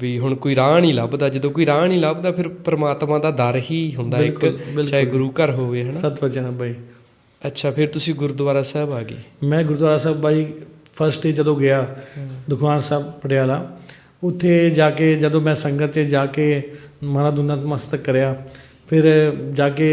ਵੀ ਹੁਣ ਕੋਈ ਰਾਹ ਨਹੀਂ ਲੱਭਦਾ। ਜਦੋਂ ਕੋਈ ਰਾਹ ਨਹੀਂ ਲੱਭਦਾ ਫਿਰ ਪ੍ਰਮਾਤਮਾ ਦਾ ਦਰ ਹੀ ਹੁੰਦਾ ਇੱਕ। ਚਾਹੇ ਗੁਰੂ ਘਰ ਹੋਵੇ ਹਨਾ? ਸਤ ਵਚਨ ਬਾਈ। ਅੱਛਾ ਫਿਰ ਤੁਸੀਂ ਗੁਰਦੁਆਰਾ ਸਾਹਿਬ ਆ ਗਏ। ਮੈਂ ਗੁਰਦੁਆਰਾ ਸਾਹਿਬ ਬਾਈ ਫਸਟ ਡੇ ਜਦੋਂ ਗਿਆ ਦੁਖਵਾਨ ਸਾਹਿਬ ਪਟਿਆਲਾ ਉੱਥੇ ਜਾ ਕੇ ਜਦੋਂ ਮੈਂ ਸੰਗਤ 'ਚ ਜਾ ਕੇ ਮਹਾਰਾਜ ਦੁਨਾ ਮਸਤਕ ਕਰਿਆ ਫਿਰ ਜਾ ਕੇ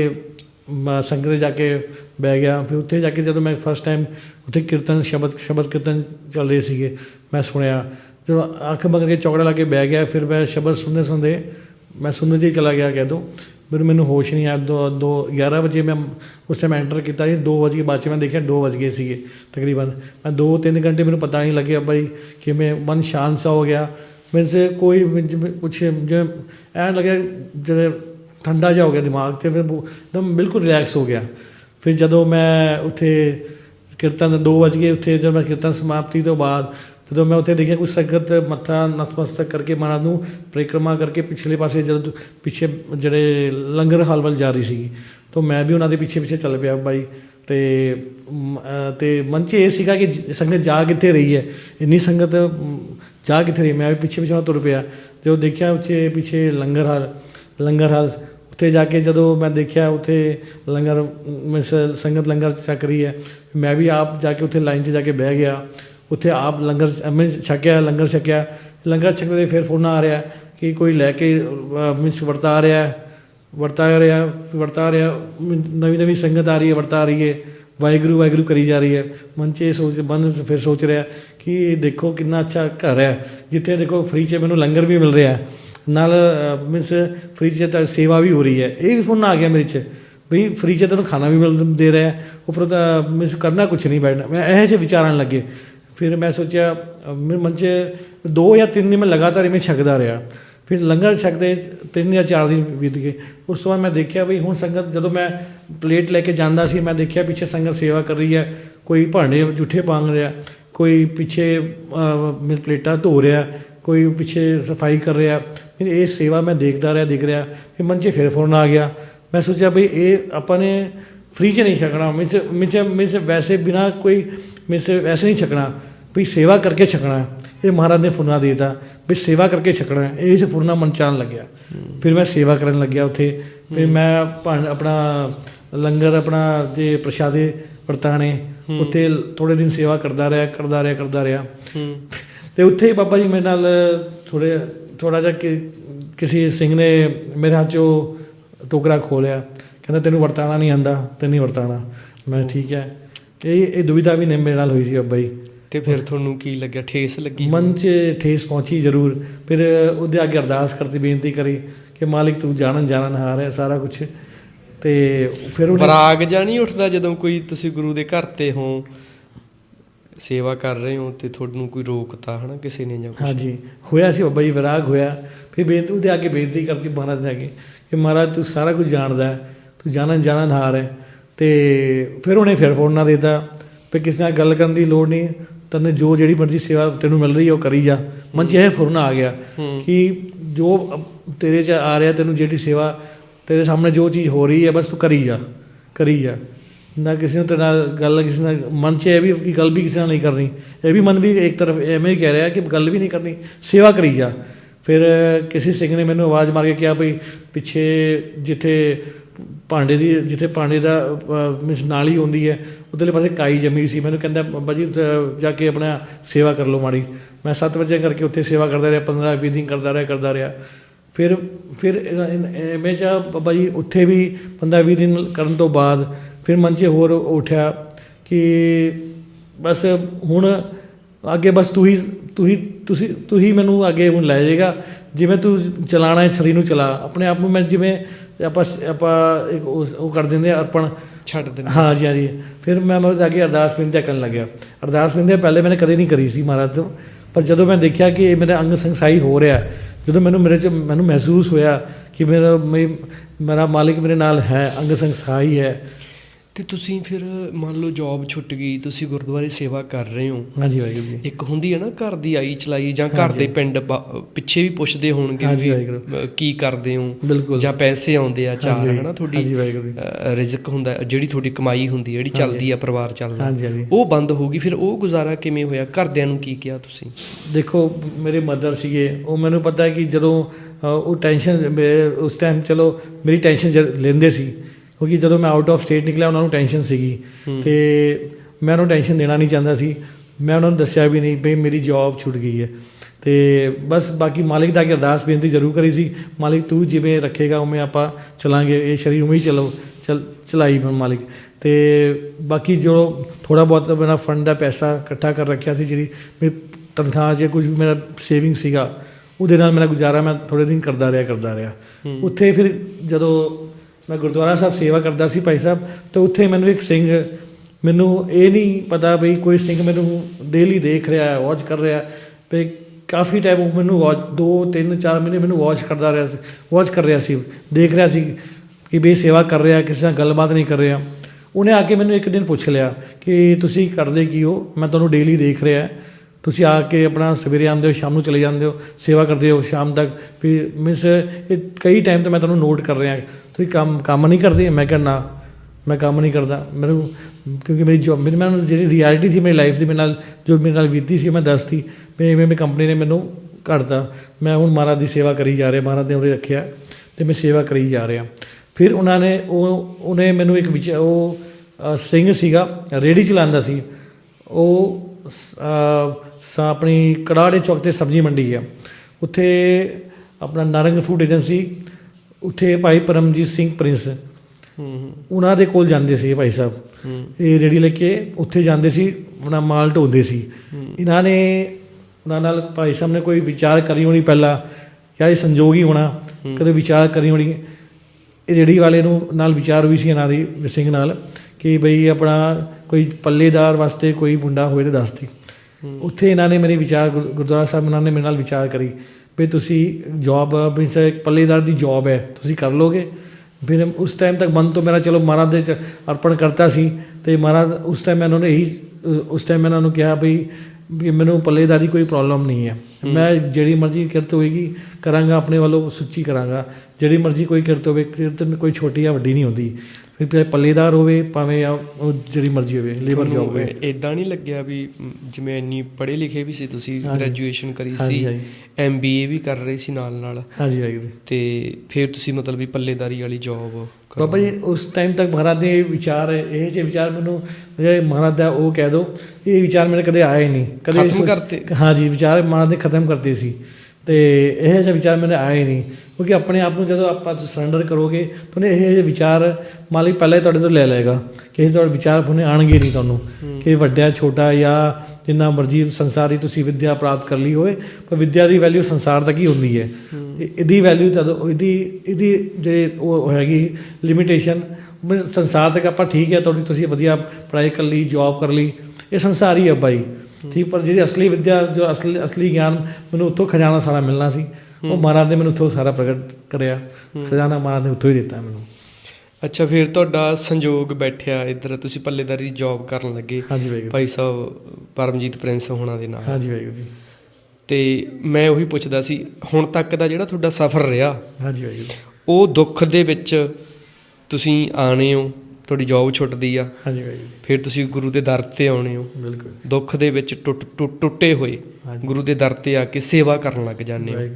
ਮ- ਸੰਗਤ ਜਾ ਕੇ ਬਹਿ ਗਿਆ ਫਿਰ ਉੱਥੇ ਜਾ ਕੇ ਜਦੋਂ ਮੈਂ ਫਸਟ ਟਾਈਮ ਉੱਥੇ ਕੀਰਤਨ ਸ਼ਬਦ ਸ਼ਬਦ ਕੀਰਤਨ ਚੱਲ ਰਹੇ ਸੀਗੇ ਮੈਂ ਸੁਣਿਆ ਜਦੋਂ ਅੱਖ ਬੰਦ ਕੇ ਚੌਕੜਾ ਲਾ ਕੇ ਬਹਿ ਗਿਆ, ਫਿਰ ਮੈਂ ਸ਼ਬਦ ਸੁਣਦੇ ਸੁਣਦੇ ਮੈਂ ਸੁਣਨ 'ਚ ਚਲਾ ਗਿਆ ਕਹਿ ਦੋ। ਫਿਰ ਮੈਨੂੰ ਹੋਸ਼ ਨਹੀਂ ਆਇਆ, ਦੋ ਦੋ 11 ਵਜੇ ਮੈਂ ਉਸ ਟਾਈਮ ਐਂਟਰ ਕੀਤਾ ਜੀ 2 ਵਜੇ ਬਾਅਦ 'ਚ ਮੈਂ ਦੇਖਿਆ 2 ਵਜ ਗਏ ਸੀਗੇ ਤਕਰੀਬਨ। ਮੈਂ 2-3 ਘੰਟੇ ਮੈਨੂੰ ਪਤਾ ਨਹੀਂ ਲੱਗਿਆ ਬਾਈ ਕਿ ਮੈਂ ਮਨ ਸ਼ਾਂਤ ਸਾ ਹੋ ਗਿਆ। ਮੇਰੇ ਸੇ ਕੋਈ ਮੁਝ- ਕੁਛ ਜਿਵੇਂ ਐਂ ਲੱਗਿਆ ਜਿਵੇਂ ਠੰਡਾ ਜਿਹਾ ਹੋ ਗਿਆ ਦਿਮਾਗ ਤੇ, ਫਿਰ ਉਹ ਬਿਲਕੁਲ ਰਿਲੈਕਸ ਹੋ ਗਿਆ। ਫਿਰ ਜਦੋਂ ਮੈਂ ਉੱਥੇ ਕੀਰਤਨ 2 ਵਜ ਗਏ, ਉੱਥੇ ਜਦੋਂ ਮੈਂ ਕੀਰਤਨ ਸਮਾਪਤੀ ਤੋਂ ਬਾਅਦ ਜਦੋਂ ਮੈਂ ਉੱਥੇ ਦੇਖਿਆ ਕੁਝ ਸੰਗਤ ਮੱਥਾ ਨਤਮਸਤਕ ਕਰਕੇ ਮਹਾਰਾਜ ਨੂੰ ਪਰਿਕਰਮਾ ਕਰਕੇ ਪਿਛਲੇ ਪਾਸੇ ਜਦੋਂ ਪਿੱਛੇ ਜਿਹੜੇ ਲੰਗਰ ਹਾਲ ਵੱਲ ਜਾ ਰਹੀ ਸੀ ਤਾਂ ਮੈਂ ਵੀ ਉਹਨਾਂ ਦੇ ਪਿੱਛੇ ਪਿੱਛੇ ਚੱਲ ਪਿਆ ਬਾਈ। ਤੇ ਤੇ ਮਨ 'ਚ ਇਹ ਸੀਗਾ ਕਿ ਸੰਗਤ ਜਾ ਕਿੱਥੇ ਰਹੀ ਹੈ? ਇੰਨੀ ਸੰਗਤ ਜਾ ਕਿੱਥੇ ਰਹੀ? ਮੈਂ ਵੀ ਪਿੱਛੇ ਪਿੱਛੇ ਤੁਰ ਪਿਆ ਜਦੋਂ ਦੇਖਿਆ ਉੱਥੇ ਪਿੱਛੇ ਲੰਗਰ ਹਾਲ ਲੰਗਰ ਹਾਲ ਉੱਥੇ ਜਾ ਕੇ ਜਦੋਂ ਮੈਂ ਦੇਖਿਆ ਉੱਥੇ ਲੰਗਰ ਮਿਸ ਸੰਗਤ ਲੰਗਰ ਚੱਕ ਰਹੀ ਹੈ। ਮੈਂ ਵੀ ਆਪ ਜਾ ਕੇ ਉੱਥੇ ਲਾਈਨ 'ਚ ਜਾ ਕੇ ਬਹਿ ਗਿਆ। ਉੱਥੇ ਆਪ ਲੰਗਰ ਮੈਂ ਛਕਿਆ, ਲੰਗਰ ਛਕਿਆ, ਲੰਗਰ ਛਕਦੇ ਫਿਰ ਫੋਨ ਆ ਰਿਹਾ ਕਿ ਕੋਈ ਲੈ ਕੇ ਮਿਸ ਵਰਤਾ ਰਿਹਾ ਵਰਤਾ ਰਿਹਾ ਵਰਤਾ ਰਿਹਾ ਨਵੀਂ ਨਵੀਂ ਸੰਗਤ ਆ ਰਹੀ ਹੈ, ਵਰਤਾ ਰਹੀ ਹੈ, ਵਾਹਿਗੁਰੂ ਵਾਹਿਗੁਰੂ ਕਰੀ ਜਾ ਰਹੀ ਹੈ। ਮਨ 'ਚ ਇਹ ਸੋਚ, ਮਨ ਫਿਰ ਸੋਚ ਰਿਹਾ ਕਿ ਦੇਖੋ ਕਿੰਨਾ ਅੱਛਾ ਘਰ ਹੈ, ਜਿੱਥੇ ਦੇਖੋ ਫ੍ਰੀ 'ਚ ਮੈਨੂੰ ਲੰਗਰ ਵੀ ਮਿਲ ਰਿਹਾ, ਨਾਲ ਮੀਨਸ ਫ੍ਰੀ 'ਚ ਤਾਂ ਸੇਵਾ ਵੀ ਹੋ ਰਹੀ ਹੈ। ਇਹ ਵੀ ਫੋਨ ਆ ਗਿਆ ਮੇਰੇ 'ਚ, ਵੀ ਫ੍ਰੀ 'ਚ ਤੈਨੂੰ ਖਾਣਾ ਵੀ ਮਿਲ, ਦੇ ਰਿਹਾ, ਉੱਪਰ ਤਾਂ ਮਿਸ ਕਰਨਾ ਕੁਝ ਨਹੀਂ ਬੈਠਣਾ। ਮੈਂ ਇਹੋ ਜਿਹੇ ਵਿਚਾਰਨ ਲੱਗੇ। ਫਿਰ ਮੈਂ ਸੋਚਿਆ ਮੇਰੇ ਮਨ 'ਚ ਦੋ ਜਾਂ ਤਿੰਨ ਦਿਨ ਮੈਂ ਲਗਾਤਾਰ ਇਵੇਂ ਛਕਦਾ ਰਿਹਾ। ਫਿਰ ਲੰਗਰ ਛਕਦੇ ਤਿੰਨ ਜਾਂ ਚਾਰ ਦਿਨ ਬੀਤ ਗਏ। ਉਸ ਤੋਂ ਬਾਅਦ ਮੈਂ ਦੇਖਿਆ ਵੀ ਹੁਣ ਸੰਗਤ ਜਦੋਂ ਮੈਂ ਪਲੇਟ ਲੈ ਕੇ ਜਾਂਦਾ ਸੀ, ਮੈਂ ਦੇਖਿਆ ਪਿੱਛੇ ਸੰਗਤ ਸੇਵਾ ਕਰ ਰਹੀ ਹੈ। ਕੋਈ ਭਾਂਡੇ ਜੂਠੇ ਪਾਂਗ ਰਿਹਾ, ਕੋਈ ਪਿੱਛੇ ਪਲੇਟਾਂ ਧੋ ਰਿਹਾ, ਕੋਈ ਪਿੱਛੇ ਸਫ਼ਾਈ ਕਰ ਰਿਹਾ। ਫਿਰ ਇਹ ਸੇਵਾ ਮੈਂ ਦੇਖਦਾ ਰਿਹਾ, ਦੇਖ ਰਿਹਾ। ਫਿਰ ਮਨ 'ਚ ਫਿਰ ਫੋਨ ਆ ਗਿਆ। ਮੈਂ ਸੋਚਿਆ ਵੀ ਇਹ ਆਪਾਂ ਨੇ ਫ੍ਰੀ 'ਚ ਨਹੀਂ ਛਕਣਾ। ਮਿਸ ਮਿਸ ਮਿਸ ਵੈਸੇ ਬਿਨਾ ਕੋਈ ਮਿਸ ਵੈਸੇ ਨਹੀਂ ਛਕਣਾ, ਵੀ ਸੇਵਾ ਕਰਕੇ ਛਕਣਾ। ਇਹ ਮਹਾਰਾਜ ਨੇ ਫੁਰਨਾ ਦੇਤਾ, ਵੀ ਸੇਵਾ ਕਰਕੇ ਛਕਣਾ। ਇਹ 'ਚ ਫੁਰਨਾ ਮਨ ਚਾਣ ਲੱਗਿਆ। ਫਿਰ ਮੈਂ ਸੇਵਾ ਕਰਨ ਲੱਗਿਆ ਉੱਥੇ। ਫਿਰ ਮੈਂ ਭਾਂਡ ਆਪਣਾ ਲੰਗਰ, ਆਪਣਾ ਜੇ ਪ੍ਰਸ਼ਾਦੇ ਵਰਤਾਣੇ, ਉੱਥੇ ਥੋੜੇ ਦਿਨ ਸੇਵਾ ਕਰਦਾ ਰਿਹਾ ਕਰਦਾ ਰਿਹਾ ਕਰਦਾ ਰਿਹਾ। ਹੂੰ ਤੇ ਉੱਥੇ ਹੀ ਬਾਬਾ ਜੀ ਮੇਰੇ ਨਾਲ ਥੋੜੇ ਥੋੜਾ ਜਿਹਾ ਕਿ, ਕਿਸੇ ਸਿੰਘ ਨੇ ਮੇਰੇ ਹੱਥ 'ਚੋਂ ਟੋਕਰਾ ਖੋਲਿਆ ਕਹਿੰਦਾ, ਤੈਨੂੰ ਵਰਤਾਣਾ ਨਹੀਂ ਆਂਦਾ, ਤੈਨੂੰ ਨਹੀਂ ਵਰਤਾਣਾ ਮੈਂ ਠੀਕ ਹੈ। ਇਹ ਇਹ ਦੁਵਿਧਾ ਵੀ ਨੇ ਮੇਰੇ ਨਾਲ ਹੋਈ ਸੀ ਬਾਬਾ ਜੀ। ਤੇ ਫਿਰ ਤੁਹਾਨੂੰ ਕੀ ਲੱਗਿਆ? ਠੇਸ ਲੱਗੀ? ਮਨ 'ਚ ਠੇਸ ਪਹੁੰਚੀ ਜ਼ਰੂਰ। ਫਿਰ ਉਹਦੇ ਅੱਗੇ ਅਰਦਾਸ ਕਰਤੀ ਬੇਨਤੀ ਕਰੀ ਕਿ ਮਾਲਿਕ ਤੂੰ ਜਾਣਨ ਜਾਣਨ ਹਾਰ ਹੈ ਸਾਰਾ ਕੁਝ ਤੇ ਫਿਰ ਉਹਨੇ ਬਰਾਗ ਜਾਂ ਨਹੀਂ ਉੱਠਦਾ ਜਦੋਂ ਕੋਈ ਤੁਸੀਂ ਗੁਰੂ ਦੇ ਘਰ ਤੇ ਹੋ ਸੇਵਾ ਕਰ ਰਹੇ ਹੋ ਤੇ ਤੁਹਾਨੂੰ ਕੋਈ ਰੋਕਤਾ ਹਨਾ ਕਿਸੇ ਨੇ ਜਾਂ ਕੁਛ? ਹਾਂਜੀ। ਹੋਇਆ ਸੀ ਬਾਬਾ ਜੀ ਵਿਰਾਗ ਹੋਇਆ। ਫਿਰ ਬੇਨਤੀ ਉਹਦੇ ਅੱਗੇ ਬੇਨਤੀ ਕਰਤੀ ਮਹਾਰਾਜ ਦੇ ਅੱਗੇ ਕਿ ਮਹਾਰਾਜ ਤੂੰ ਸਾਰਾ ਕੁਝ ਜਾਣਦਾ ਹੈ ਤੂੰ ਜਾਣਨ ਜਾਣਨ ਹਾਰ ਹੈ। ਤੇ ਫਿਰ ਉਹਨੇ ਫਿਰ ਫੋਨ ਨਾ ਦਿੱਤਾ ਵੀ ਕਿਸੇ ਨਾਲ ਗੱਲ ਕਰਨ ਦੀ ਲੋੜ ਨਹੀਂ ਤੈਨੂੰ ਜੋ ਜਿਹੜੀ ਮਰਜ਼ੀ ਸੇਵਾ ਤੈਨੂੰ ਮਿਲ ਰਹੀ ਹੈ ਉਹ ਕਰੀ ਜਾ। ਮਨ 'ਚ ਇਹ ਫੁਰਨ ਆ ਗਿਆ ਕਿ ਜੋ ਤੇਰੇ 'ਚ ਆ ਰਿਹਾ ਤੈਨੂੰ ਜਿਹੜੀ ਸੇਵਾ ਤੇਰੇ ਸਾਹਮਣੇ ਜੋ ਚੀਜ਼ ਹੋ ਰਹੀ ਹੈ ਬਸ ਤੂੰ ਕਰੀ ਜਾ ਕਰੀ ਜਾ। ਨਾ ਕਿਸੇ ਨੂੰ ਤੇ ਨਾਲ ਗੱਲ ਕਿਸੇ ਨਾਲ ਮਨ 'ਚ ਇਹ ਵੀ ਕਿ ਗੱਲ ਵੀ ਕਿਸੇ ਨਾਲ ਨਹੀਂ ਕਰਨੀ। ਇਹ ਵੀ ਮਨ ਵੀ ਇੱਕ ਤਰਫ ਐਵੇਂ ਹੀ ਕਹਿ ਰਿਹਾ ਕਿ ਗੱਲ ਵੀ ਨਹੀਂ ਕਰਨੀ ਸੇਵਾ ਕਰੀ ਜਾ। ਫਿਰ ਕਿਸੇ ਸਿੰਘ ਨੇ ਮੈਨੂੰ ਆਵਾਜ਼ ਮਾਰ ਕੇ ਕਿਹਾ ਭਈ ਪਿੱਛੇ ਜਿੱਥੇ ਭਾਂਡੇ ਦੀ, ਜਿੱਥੇ ਭਾਂਡੇ ਦਾ ਮੀਨਸ ਨਾਲੀ ਹੁੰਦੀ ਹੈ, ਉਧਰਲੇ ਪਾਸੇ ਕਾਈ ਜਮੀ ਸੀ, ਮੈਨੂੰ ਕਹਿੰਦਾ, ਬਾਬਾ ਜੀ ਜਾ ਕੇ ਆਪਣਾ ਸੇਵਾ ਕਰ ਲਓ ਮਾੜੀ। ਮੈਂ 7 ਵਜੇ ਕਰਕੇ ਉੱਥੇ ਸੇਵਾ ਕਰਦਾ ਰਿਹਾ 15 20 ਦਿਨ ਕਰਦਾ ਰਿਹਾ ਕਰਦਾ ਰਿਹਾ। ਫਿਰ ਫਿਰ ਐਵੇਂ ਚ ਬਾਬਾ ਜੀ, ਉੱਥੇ ਵੀ 15 20 ਦਿਨ ਕਰਨ ਤੋਂ ਬਾਅਦ ਫਿਰ ਮਨ 'ਚ ਹੋਰ ਉੱਠਿਆ ਕਿ ਬਸ ਹੁਣ ਅੱਗੇ ਬਸ ਤੂੰ ਹੀ ਤੂੰ ਹੀ, ਤੁਸੀਂ, ਤੂੰ ਹੀ ਮੈਨੂੰ ਅੱਗੇ ਹੁਣ ਲੈ ਜਾਏਗਾ। ਜਿਵੇਂ ਤੂੰ ਚਲਾਣਾ ਹੈ, ਸਰੀਰ ਨੂੰ ਚਲਾ। ਆਪਣੇ ਆਪ ਨੂੰ ਮੈਂ ਜਿਵੇਂ ਆਪਾਂ ਆਪਾਂ ਇੱਕ ਉਹ ਕਰ ਦਿੰਦੇ ਆ ਅਰਪਣ। ਛੱਡ ਦਿੰਦੇ ਹਾਂ ਜੀ ਹਾਂ ਜੀ ਫਿਰ ਮੈਂ ਮੈਂ ਜਾ ਕੇ ਅਰਦਾਸ ਬਿੰਦਿਆ ਕਰਨ ਲੱਗਿਆ। ਅਰਦਾਸ ਬਿੰਦਿਆ ਪਹਿਲੇ ਮੈंने ਕਦੇ ਨਹੀਂ ਕਰੀ ਸੀ ਮਹਾਰਾਜ ਤੋਂ। ਪਰ ਜਦੋਂ ਮੈਂ ਦੇਖਿਆ ਕਿ ਇਹ ਮੇਰੇ ਅੰਗ ਸੰਗਸਾਈ ਹੋ ਰਿਹਾ ਜਦੋਂ ਮੈਨੂੰ ਮੇਰੇ ਚ ਮੈਨੂੰ ਮਹਿਸੂਸ ਹੋਇਆ ਕਿ ਮੇਰਾ ਮੇਰਾ ਮਾਲਿਕ ਮੇਰੇ ਨਾਲ ਹੈ ਅੰਗ ਸੰਗਸਾਈ ਹੈ ਤੇ ਤੁਸੀਂ ਫਿਰ ਮੰਨ ਲਓ ਜੌਬ ਛੁੱਟ ਗਈ ਤੁਸੀਂ ਗੁਰਦੁਆਰੇ ਸੇਵਾ ਕਰ ਰਹੇ ਹੋ। ਹਾਂਜੀ ਵਾਹਿਗੁਰੂ ਜੀ। ਇੱਕ ਹੁੰਦੀ ਹੈ ਨਾ ਘਰ ਦੀ ਆਈ ਚਲਾਈ ਜਾਂ ਘਰ। ਦੇ ਪਿੰਡ ਪਿੱਛੇ ਵੀ ਪੁੱਛਦੇ ਹੋਣਗੇ ਵੀ ਕੀ ਕਰਦੇ ਹੋ? ਜਾਂ ਪੈਸੇ ਆਉਂਦੇ ਆ ਚਾਰ ਹਨਾ ਤੁਹਾਡੀ ਹਾਂਜੀ ਵਾਹਿਗੁਰੂ ਜੀ। ਅ, ਰਿਜ਼ਕ ਹੁੰਦਾ ਜਿਹੜੀ ਤੁਹਾਡੀ ਕਮਾਈ ਹੁੰਦੀ ਜਿਹੜੀ। ਚੱਲਦੀ ਆ ਪਰਿਵਾਰ ਚੱਲਦਾ। ਹਾਂਜੀ ਹਾਂਜੀ। ਉਹ ਬੰਦ ਹੋ ਗਈ ਫਿਰ ਉਹ ਗੁਜ਼ਾਰਾ ਕਿਵੇਂ ਹੋਇਆ? ਘਰਦਿਆਂ ਨੂੰ ਕੀ ਕਿਹਾ ਤੁਸੀਂ? ਦੇਖੋ ਮੇਰੇ ਮਦਰ ਸੀਗੇ ਉਹ ਮੈਨੂੰ ਪਤਾ ਹੈ ਕਿ ਜਦੋਂ ਉਹ ਟੈਨਸ਼ਨ ਉਸ ਟਾਈਮ ਚਲੋ ਮੇਰੀ ਟੈਨਸ਼ਨ ਲੈਂਦੇ ਸੀ। ਕਿਉਂਕਿ ਜਦੋਂ ਮੈਂ ਆਊਟ ਆਫ ਸਟੇਟ ਨਿਕਲਿਆ ਉਹਨਾਂ ਨੂੰ ਟੈਨਸ਼ਨ ਸੀਗੀ। ਤੇ ਮੈਂ ਉਹਨੂੰ ਟੈਨਸ਼ਨ ਦੇਣਾ ਨਹੀਂ ਚਾਹੁੰਦਾ ਸੀ। ਮੈਂ ਉਹਨਾਂ ਨੂੰ ਦੱਸਿਆ ਵੀ ਨਹੀਂ ਭਈ ਮੇਰੀ ਜੌਬ ਛੁੱਟ ਗਈ ਹੈ। ਤੇ ਬਸ ਬਾਕੀ ਮਾਲਿਕ ਦਾ ਅਰਦਾਸ ਬੇਨਤੀ ਜ਼ਰੂਰ ਕਰੀ ਸੀ ਮਾਲਿਕ ਤੂੰ ਜਿਵੇਂ ਰੱਖੇਗਾ ਉਵੇਂ ਆਪਾਂ ਚਲਾਂਗੇ। ਇਹ ਸ਼ਰੀਰ ਉਵੇਂ ਹੀ ਚਲੋ ਚਲ ਚਲਾਈ ਮਾਲਿਕ। ਤੇ ਬਾਕੀ ਜੋ ਥੋੜਾ ਬਹੁਤ ਮੇਰਾ ਫੰਡ ਦਾ ਪੈਸਾ ਇਕੱਠਾ ਕਰ ਰੱਖਿਆ ਸੀ ਜਿਹੜੀ ਮੇਰੀ ਤਨਖਾਹ 'ਚ ਕੁਝ ਮੇਰਾ ਸੇਵਿੰਗ ਸੀਗਾ ਉਹਦੇ ਨਾਲ ਮੇਰਾ ਗੁਜ਼ਾਰਾ ਮੈਂ ਥੋੜੇ ਦਿਨ ਕਰਦਾ ਰਿਹਾ ਕਰਦਾ ਰਿਹਾ। ਉੱਥੇ ਫਿਰ ਜਦੋਂ ਮੈਂ ਗੁਰਦੁਆਰਾ ਸਾਹਿਬ ਸੇਵਾ ਕਰਦਾ ਸੀ ਭਾਈ ਸਾਹਿਬ, ਤਾਂ ਉੱਥੇ ਮੈਨੂੰ ਇੱਕ ਸਿੰਘ ਮੈਨੂੰ ਇਹ ਨਹੀਂ ਪਤਾ ਬਈ ਕੋਈ ਸਿੰਘ ਮੈਨੂੰ ਡੇਲੀ ਦੇਖ ਰਿਹਾ ਹੈ ਵਾਚ ਕਰ ਰਿਹਾ ਹੈ ਵੀ ਕਾਫੀ ਟਾਈਮ ਉਹ ਮੈਨੂੰ ਵਾਚ 2 3 4 ਮਹੀਨੇ ਮੈਨੂੰ ਵਾਚ ਕਰਦਾ ਰਿਹਾ ਸੀ ਵਾਚ ਕਰ ਰਿਹਾ ਸੀ, ਦੇਖ ਰਿਹਾ ਸੀ ਕਿ ਬਈ ਸੇਵਾ ਕਰ ਰਿਹਾ, ਕਿਸੇ ਨਾਲ ਗੱਲਬਾਤ ਨਹੀਂ ਕਰ ਰਿਹਾ। ਉਹਨੇ ਆ ਕੇ ਮੈਨੂੰ ਇੱਕ ਦਿਨ ਪੁੱਛ ਲਿਆ ਕਿ ਤੁਸੀਂ ਕਰਦੇ ਕੀ ਹੋ? ਮੈਂ ਤੁਹਾਨੂੰ ਡੇਲੀ ਦੇਖ ਰਿਹਾ। ਤੁਸੀਂ ਆ ਕੇ ਆਪਣਾ ਸਵੇਰੇ ਆਉਂਦੇ ਹੋ, ਸ਼ਾਮ ਨੂੰ ਚਲੇ ਜਾਂਦੇ ਹੋ, ਸੇਵਾ ਕਰਦੇ ਹੋ, ਸ਼ਾਮ ਤੱਕ। ਫਿਰ ਮਿਸ ਇਹ ਕਈ ਟਾਈਮ ਤੋਂ ਮੈਂ ਤੁਹਾਨੂੰ ਨੋਟ ਕਰ ਰਿਹਾ। ਤੁਸੀਂ ਕੰਮ ਕੰਮ ਨਹੀਂ ਕਰਦੇ? ਮੈਂ ਕਿਹਾ ਨਾ, ਮੈਂ ਕੰਮ ਨਹੀਂ ਕਰਦਾ। ਮੈਨੂੰ, ਕਿਉਂਕਿ ਮੇਰੀ ਜੋਬ ਮੇਰੀ, ਮੈਨੂੰ ਜਿਹੜੀ ਰਿਐਲਿਟੀ ਸੀ ਮੇਰੀ ਲਾਈਫ ਦੀ, ਮੇਰੇ ਨਾਲ, ਜੋ ਮੇਰੇ ਨਾਲ ਬੀਤੀ ਸੀ ਮੈਂ ਦੱਸਤੀ। ਮੈਂ ਇਵੇਂ ਮੇਰੀ ਕੰਪਨੀ ਨੇ ਮੈਨੂੰ ਘੜਤਾ ਮੈਂ ਹੁਣ ਮਹਾਰਾਜ ਦੀ ਸੇਵਾ ਕਰੀ ਜਾ ਰਿਹਾ, ਮਹਾਰਾਜ ਨੇ ਉਰੇ ਰੱਖਿਆ ਤੇ ਮੈਂ ਸੇਵਾ ਕਰੀ ਜਾ ਰਿਹਾ। ਫਿਰ ਉਹਨਾਂ ਨੇ, ਉਹ, ਉਹਨੇ ਮੈਨੂੰ ਇੱਕ ਵਿਚ, ਉਹ ਸਿੰਘ ਸੀਗਾ ਰੇੜੀ ਚਲਾਉਂਦਾ ਸੀ। ਉਹ ਆਪਣੀ ਕੜਾੜੇ ਚੌਕ ਤੇ ਸਬਜ਼ੀ ਮੰਡੀ ਹੈ ਉੱਥੇ ਆਪਣਾ ਨਾਰੰਗ ਫੂਡ ਏਜੰਸੀ ਉੱਥੇ ਭਾਈ ਪਰਮਜੀਤ ਸਿੰਘ ਪ੍ਰਿੰਸ ਹੂੰ ਹੂੰ ਉਹਨਾਂ ਦੇ ਕੋਲ ਜਾਂਦੇ ਸੀ ਭਾਈ ਸਾਹਿਬ। ਹੂੰ। ਇਹ ਰੇੜੀ ਲੈ ਕੇ ਉੱਥੇ ਜਾਂਦੇ ਸੀ ਆਪਣਾ ਮਾਲ ਢੋਂਦੇ ਸੀ। ਇਹਨਾਂ ਨੇ ਉਹਨਾਂ ਨਾਲ ਭਾਈ ਸਾਹਿਬ ਨੇ ਕੋਈ ਵਿਚਾਰ ਕਰੀ ਹੋਣੀ ਪਹਿਲਾਂ ਜਾਂ ਇਹ ਸੰਜੋਗ ਹੀ ਹੋਣਾ। ਕਦੇ ਵਿਚਾਰ ਕਰੀ ਹੋਣੀ। ਰੇੜੀ ਵਾਲੇ ਨੂੰ ਨਾਲ ਵਿਚਾਰ ਹੋਈ ਸੀ ਇਹਨਾਂ ਦੀ ਸਿੰਘ ਨਾਲ ਕਿ ਬਈ ਆਪਣਾ ਕੋਈ ਪੱਲੇਦਾਰ ਵਾਸਤੇ ਕੋਈ ਮੁੰਡਾ ਹੋਵੇ ਤਾਂ ਦੱਸ ਦੀ ਹੂੰ। ਉੱਥੇ ਇਹਨਾਂ ਨੇ ਮੇਰੇ ਵਿਚਾਰ ਗੁਰ- ਗੁਰਦੁਆਰਾ ਸਾਹਿਬ ਇਹਨਾਂ ਨੇ ਮੇਰੇ ਨਾਲ ਵਿਚਾਰ ਕਰੀ ਵੀ ਤੁਸੀਂ ਜੌਬ ਵੀ ਸੇ ਪੱਲੇਦਾਰ ਦੀ ਜੌਬ ਹੈ ਤੁਸੀਂ ਕਰ ਲੋਗੇ ਫਿਰ ਉਸ ਟਾਈਮ ਤੱਕ ਮਨ ਤੋਂ ਮੇਰਾ ਚਲੋ ਮਹਾਰਾਜ ਦੇ ਅਰਪਣ ਕਰਤਾ ਸੀ ਤੇ ਮਹਾਰਾਜ ਉਸ ਟਾਈਮ ਮੈਂ ਉਹਨਾਂ ਨੇ ਇਹੀ ਉਸ ਟਾਈਮ ਮੈਂ ਉਹਨਾਂ ਨੂੰ ਕਿਹਾ ਵੀ ਵੀ ਮੈਨੂੰ ਪੱਲੇਦਾਰੀ ਕੋਈ ਪ੍ਰੋਬਲਮ ਨਹੀਂ ਹੈ। ਮੈਂ ਜਿਹੜੀ ਮਰਜ਼ੀ ਕਿਰਤ ਹੋਏਗੀ ਕਰਾਂਗਾ ਆਪਣੇ ਵੱਲੋਂ ਸੁੱਚੀ ਕਰਾਂਗਾ। ਜਿਹੜੀ ਮਰਜ਼ੀ ਕੋਈ ਕਿਰਤ ਹੋਵੇ ਕਿਰਤ ਕੋਈ ਛੋਟੀ ਜਾਂ ਵੱਡੀ ਨਹੀਂ ਹੁੰਦੀ। ਫਿਰ ਚਾਹੇ ਪੱਲੇਦਾਰ ਹੋਵੇ ਭਾਵੇਂ ਉਹ ਜਿਹੜੀ ਮਰਜ਼ੀ ਹੋਵੇ ਲੇਬਰ ਜੌਬ ਹੋਵੇ। ਇਦਾਂ ਨਹੀਂ ਲੱਗਿਆ ਵੀ ਜਿਵੇਂ ਇੰਨੀ ਪੜ੍ਹੇ ਲਿਖੇ ਵੀ ਸੀ ਤੁਸੀਂ ਹਾਂਜੀ। ਗ੍ਰੈਜੂਏਸ਼ਨ ਕਰੀ ਹਾਂਜੀ ਸੀ ਹਾਂਜੀ। ਐਮਬੀਏ ਵੀ ਕਰ ਰਹੇ ਸੀ ਨਾਲ ਨਾਲ। ਹਾਂਜੀ ਵਾਹਿਗੁਰੂ ਤੇ ਫਿਰ ਤੁਸੀਂ ਮਤਲਬ ਵੀ ਪੱਲੇਦਾਰੀ ਵਾਲੀ ਜੌਬ ਬਾਬਾ ਜੀ ਉਸ ਟਾਈਮ ਤੱਕ ਮਹਾਰਾਜ ਦੇ ਵਿਚਾਰ ਇਹ ਜਿਹੇ ਵਿਚਾਰ ਮੈਨੂੰ ਜੇ ਮਹਾਰਾਜ ਦਾ ਉਹ ਕਹਿ ਦੋ ਇਹ ਵਿਚਾਰ ਮੇਰੇ ਕਦੇ ਆਏ ਨਹੀਂ। ਕਦੇ ਖਤਮ ਕਰਤੇ? ਹਾਂ ਜੀ ਵਿਚਾਰ ਮਹਾਰਾਜ ਨੇ ਖਤਮ ਕਰਤੇ ਸੀ। ਤੇ ਇਹ ਜਿਹੇ ਵਿਚਾਰ ਮੇਰੇ ਆਏ ਨਹੀਂ। ਕਿਉਂਕਿ ਆਪਣੇ ਆਪ ਨੂੰ ਜਦੋਂ ਆਪਾਂ ਸਰੈਂਡਰ ਕਰੋਗੇ ਤਾਂ ਇਹ ਜਿਹੇ ਵਿਚਾਰ ਮਾਲਿਕ ਪਹਿਲਾਂ ਹੀ ਤੁਹਾਡੇ ਤੋਂ ਲੈ ਲਏਗਾ ਕਿ ਇਹ ਤੁਹਾਡੇ ਵਿਚਾਰ ਹੁਣੇ ਆਣਗੇ ਨਹੀਂ ਤੁਹਾਨੂੰ। ਕਿ ਵੱਡਾ ਛੋਟਾ ਜਾਂ ਜਿੰਨਾ ਮਰਜ਼ੀ ਸੰਸਾਰੀ ਤੁਸੀਂ ਵਿਦਿਆ ਪ੍ਰਾਪਤ ਕਰ ਲਈ ਹੋਵੇ ਪਰ ਵਿਦਿਆ ਦੀ ਵੈਲਿਊ ਸੰਸਾਰ ਤੱਕ ਹੀ ਹੁੰਦੀ ਹੈ। ਇਹ- ਇਹਦੀ ਵੈਲਿਊ ਜਦੋਂ ਇਹਦੀ ਇਹਦੀ ਜਿਹੜੇ ਉਹ ਹੈਗੀ ਲਿਮਿਟੇਸ਼ਨ ਸੰਸਾਰ ਤੱਕ ਆਪਾਂ ਠੀਕ ਹੈ ਤੁਹਾਡੀ ਤੁਸੀਂ ਵਧੀਆ ਪੜ੍ਹਾਈ ਕਰ ਲਈ ਜੌਬ ਕਰ ਲਈ ਇਹ ਸੰਸਾਰ ਹੈ ਬਾਈ। ਠੀਕ ਪਰ ਜਿਹੜੀ ਅਸਲੀ ਵਿਦਿਆ ਜੋ ਅਸਲੀ ਅਸਲੀ ਗਿਆਨ ਮੈਨੂੰ ਉੱਥੋਂ ਖਜ਼ਾਨਾ ਸਾਰਾ ਮਿਲਣਾ ਸੀ। ਉਹ ਮਹਾਰਾਜ ਨੇ ਮੈਨੂੰ ਉੱਥੋਂ ਸਾਰਾ ਪ੍ਰਗਟ ਕਰਿਆ। ਖਜ਼ਾਨਾ ਮਹਾਰਾਜ ਨੇ ਉੱਥੋਂ ਹੀ ਦਿੱਤਾ ਮੈਨੂੰ। ਅੱਛਾ ਫਿਰ ਤੁਹਾਡਾ ਸੰਜੋਗ ਬੈਠਿਆ ਇੱਧਰ ਤੁਸੀਂ ਪੱਲੇਦਾਰੀ ਦੀ ਜੌਬ ਕਰਨ ਲੱਗੇ। ਭਾਈ ਸਾਹਿਬ ਪਰਮਜੀਤ ਪ੍ਰਿੰਸ ਹੋਣਾ ਦੇ ਨਾਲ। ਹਾਂਜੀ ਵਾਹਿਗੁਰੂ ਜੀ। ਤੇ ਮੈਂ ਉਹੀ ਪੁੱਛਦਾ ਸੀ ਹੁਣ ਤੱਕ ਦਾ ਜਿਹੜਾ ਤੁਹਾਡਾ ਸਫ਼ਰ ਰਿਹਾ ਹਾਂਜੀ ਵਾਹਿਗੁਰੂ ਉਹ ਦੁੱਖ ਦੇ ਵਿੱਚ ਤੁਸੀਂ ਆਣੇ ਹੋ? ਤੁਹਾਡੀ ਜੌਬ ਛੁੱਟਦੀ ਆ। ਹਾਂਜੀ ਵਾਹਿਗੁਰੂ ਫਿਰ ਤੁਸੀਂ ਗੁਰੂ ਦੇ ਦਰ ਤੇ ਆਉਣੇ ਹੋ। ਬਿਲਕੁਲ। ਦੁੱਖ ਦੇ ਵਿੱਚ ਟੁੱਟ ਟੁੱਟ- ਟੁੱਟੇ ਹੋਏ ਗੁਰੂ ਦੇ ਦਰ ਤੇ ਆ ਕੇ ਸੇਵਾ ਕਰਨ ਲੱਗ ਜਾਂਦੇ ਹੋ।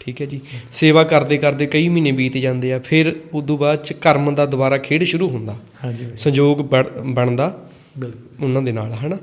ਠੀਕ ਹੈ ਜੀ। ਸੇਵਾ ਕਰਦੇ ਕਰਦੇ ਕਈ ਮਹੀਨੇ ਬੀਤ ਜਾਂਦੇ ਆ। ਫਿਰ ਉਦੋਂ ਬਾਅਦ ਚ ਕਰਮ ਦਾ ਦੁਬਾਰਾ ਖੇਡ ਸ਼ੁਰੂ ਹੁੰਦਾ। ਹਾਂਜੀ ਬਣ- ਬਣਦਾ ਬਿਲਕੁਲ। ਉਹਨਾਂ ਦੇ ਨਾਲ ਹਨਾ?